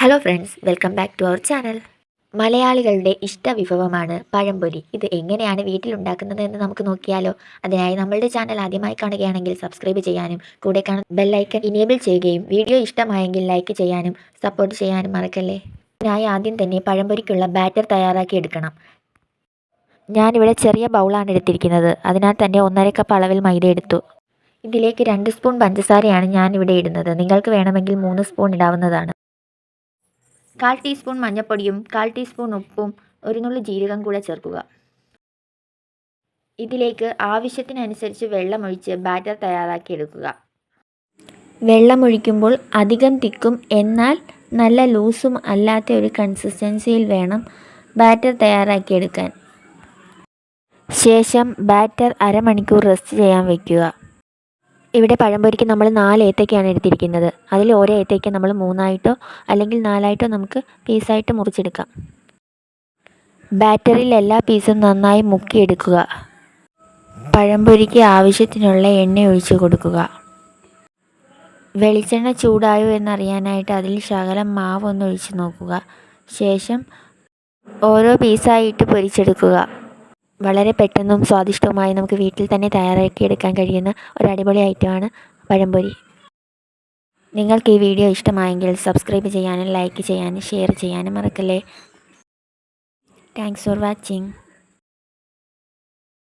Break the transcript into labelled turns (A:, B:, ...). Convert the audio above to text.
A: Hello friends welcome back to our channel മലയാളികളുടെ ഇഷ്ട വിഭവമാണ് പഴംപൊരി. ഇത് എങ്ങനെയാണ് വീട്ടിലുണ്ടാക്കുന്നത് എന്ന് നമുക്ക് നോക്കിയാലോ. അതിനായി നമ്മളുടെ ചാനൽ ആദ്യമായി കാണുകയാണെങ്കിൽ സബ്സ്ക്രൈബ് ചെയ്യാനും കൂടെ കാണുന്ന ബെല്ലൈക്കൺ ഇനേബിൾ ചെയ്യുകയും വീഡിയോ ഇഷ്ടമായെങ്കിൽ ലൈക്ക് ചെയ്യാനും സപ്പോർട്ട് ചെയ്യാനും മറക്കല്ലേ? ഞാൻ ആദ്യം തന്നെ പഴംപൊരിക്കുള്ള ബാറ്റർ തയ്യാറാക്കി എടുക്കണം. ഞാനിവിടെ ചെറിയ ബൗളാണ് എടുത്തിരിക്കുന്നത്. അതിനാൽ തന്നെ ഒന്നര കപ്പ് അളവിൽ മൈദ എടുത്തു. ഇതിലേക്ക് രണ്ട് സ്പൂൺ പഞ്ചസാരയാണ് ഞാനിവിടെ ഇടുന്നത്. നിങ്ങൾക്ക് വേണമെങ്കിൽ മൂന്ന് സ്പൂൺ ഇടാവുന്നതാണ്. കാൽ ടീസ്പൂൺ മഞ്ഞൾപ്പൊടിയും കാൽ ടീസ്പൂൺ ഉപ്പും ഒരു നുള്ളി ജീരകം കൂടെ ചേർക്കുക. ഇതിലേക്ക് ആവശ്യത്തിനനുസരിച്ച് വെള്ളമൊഴിച്ച് ബാറ്റർ തയ്യാറാക്കി എടുക്കുക വെള്ളമൊഴിക്കുമ്പോൾ അധികം തിക്കും എന്നാൽ നല്ല ലൂസും അല്ലാത്ത ഒരു കൺസിസ്റ്റൻസിയിൽ വേണം ബാറ്റർ തയ്യാറാക്കിയെടുക്കാൻ. ശേഷം ബാറ്റർ അരമണിക്കൂർ റെസ്റ്റ് ചെയ്യാൻ വയ്ക്കുക ഇവിടെ പഴംപൊരിക്ക് നമ്മൾ നാല് ഏത്തയ്ക്കാണ് എടുത്തിരിക്കുന്നത്. അതിൽ ഓരോ ഏത്തയ്ക്ക നമ്മൾ മൂന്നായിട്ടോ അല്ലെങ്കിൽ നാലായിട്ടോ നമുക്ക് പീസായിട്ട് മുറിച്ചെടുക്കാം. ബാറ്ററിയിൽ എല്ലാ പീസും നന്നായി മുക്കിയെടുക്കുക. പഴംപൊരിക്ക് ആവശ്യത്തിനുള്ള എണ്ണ ഒഴിച്ചു കൊടുക്കുക. വെളിച്ചെണ്ണ ചൂടായോ എന്നറിയാനായിട്ട് അതിൽ ശകലം മാവ് ഒന്ന് ഒഴിച്ച് നോക്കുക. ശേഷം ഓരോ പീസായിട്ട് പൊരിച്ചെടുക്കുക. വളരെ പെട്ടെന്നും സ്വാദിഷ്ടവുമായി നമുക്ക് വീട്ടിൽ തന്നെ തയ്യാറാക്കി എടുക്കാൻ കഴിയുന്ന ഒരു അടിപൊളി ഐറ്റമാണ് പഴംപൊരി. നിങ്ങൾക്ക് ഈ വീഡിയോ ഇഷ്ടമായെങ്കിൽ സബ്സ്ക്രൈബ് ചെയ്യാനും ലൈക്ക് ചെയ്യാനും ഷെയർ ചെയ്യാനും മറക്കല്ലേ. Thanks for watching